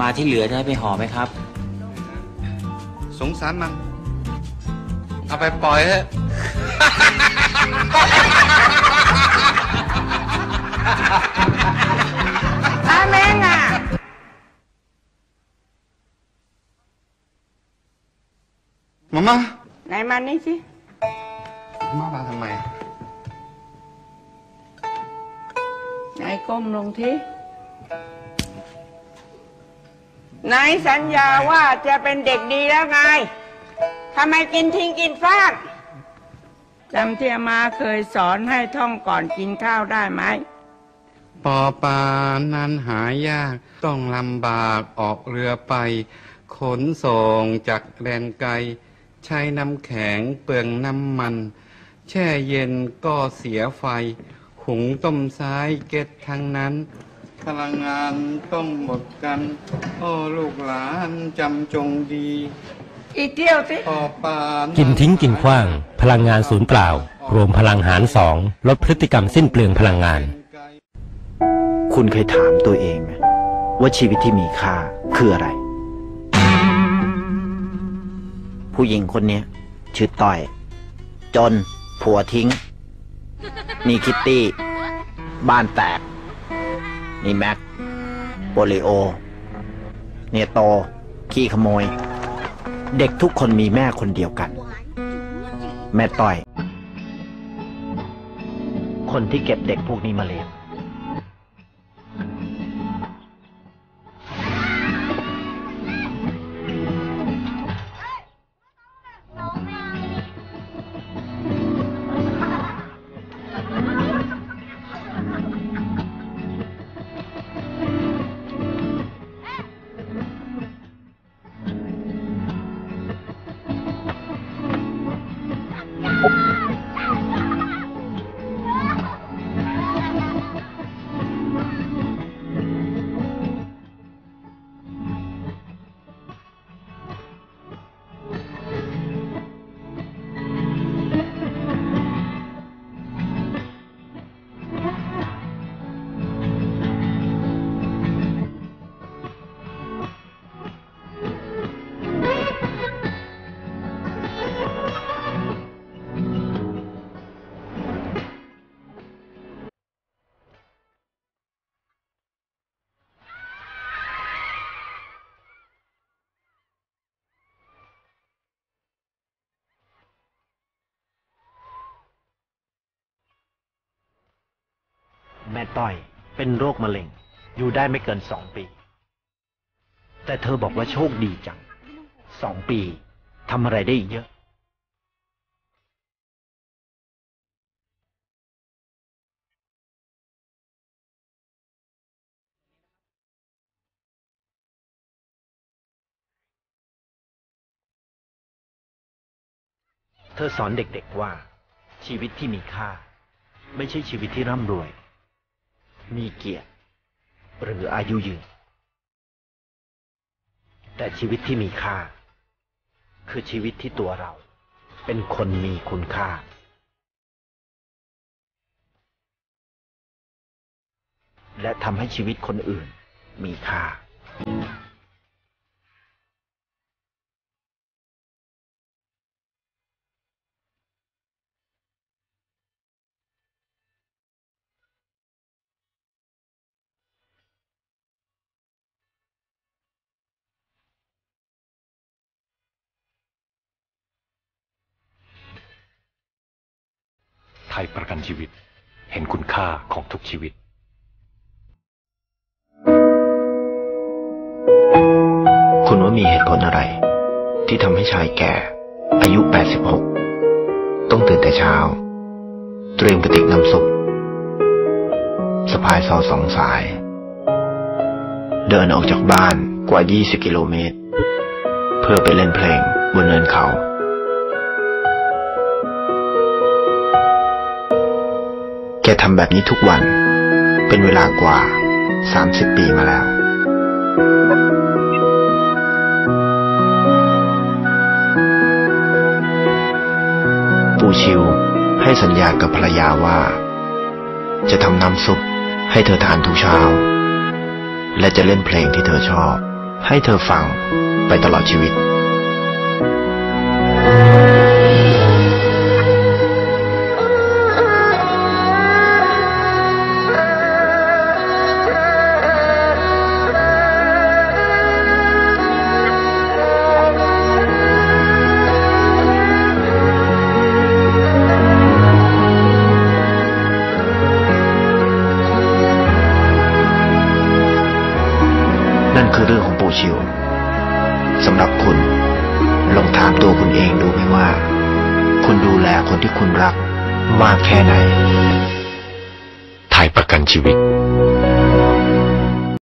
ปลาที่เหลือจะให้ไปห่อไหมครับ สงสารมัน เอาไปปล่อยเถอะอาเมงอะมามาไหนมานี่สิมามาทำไม ไหนก้มลงที ไหนสัญญาว่าจะเป็นเด็กดีแล้วไงทำไมกินทิ้งกินฟากจำที่อามาเคยสอนให้ท่องก่อนกินข้าวได้ไหมปอปานั้นหายากต้องลำบากออกเรือไป ขนส่งจากแดนไกล ใช้น้ำแข็งเปลืองน้ำมัน แช่เย็นก็เสียไฟ หุงต้มซ้ายเก็ดทั้งนั้น พลังงานต้องหมดกัน โอ้ลูกหลานจำจงดีอีกเที่ยวสิปอปลากินทิ้งกินขว้าง พลังงานศูนย์เปล่า รวมพลังหารสองลดพฤติกรรมสิ้นเปลืองพลังงาน คุณเคยถามตัวเองไหมว่าชีวิตที่มีค่าคืออะไร ผู้หญิงคนเนี้ยชื่อต้อย จน ผัวทิ้งนี่คิตตี้ บ้านแตก นี่แม็กโปลิโอ เนโต ขี้ขโมย เด็กทุกคนมีแม่คนเดียวกัน แม่ต้อย คนที่เก็บเด็กพวกนี้มาเลี้ยง ม่ต้อย เป็นโรคมะเร็ง อยู่ได้ไม่เกินสองปี แต่เธอบอกว่าโชคดีจังสองปีทำอะไรได้อีกเยอะ เธอสอนเด็กๆว่าชีวิตที่มีค่า ไม่ใช่ชีวิตที่ร่ำรวย มีเกียรติ หรืออายุยืน แต่ชีวิตที่มีค่า คือชีวิตที่ตัวเรา เป็นคนมีคุณค่า และทำให้ชีวิตคนอื่นมีค่า ไทยประกันชีวิต เห็นคุณค่าของทุกชีวิต คุณว่ามีเหตุผลอะไร ที่ทำให้ชายแก่ อายุ 86 ต้องตื่นแต่เช้า เตรียมกระติกน้ำซุปสะพายซอสองสาย เดินออกจากบ้านกว่า 20 กิโลเมตร เพื่อไปเล่นเพลงบนเนินเขา ทำแบบนี้ทุกวัน เป็นเวลากว่า 30 ปีมาแล้วปู่ชิวให้สัญญากับภรรยาว่า จะทำน้ำซุปให้เธอทานทุกเช้า และจะเล่นเพลงที่เธอชอบ ให้เธอฟังไปตลอดชีวิต ลองถามตัวคุณเองดูไหมว่า คุณดูแลคนที่คุณรักมากแค่ไหน ไทยประกันชีวิต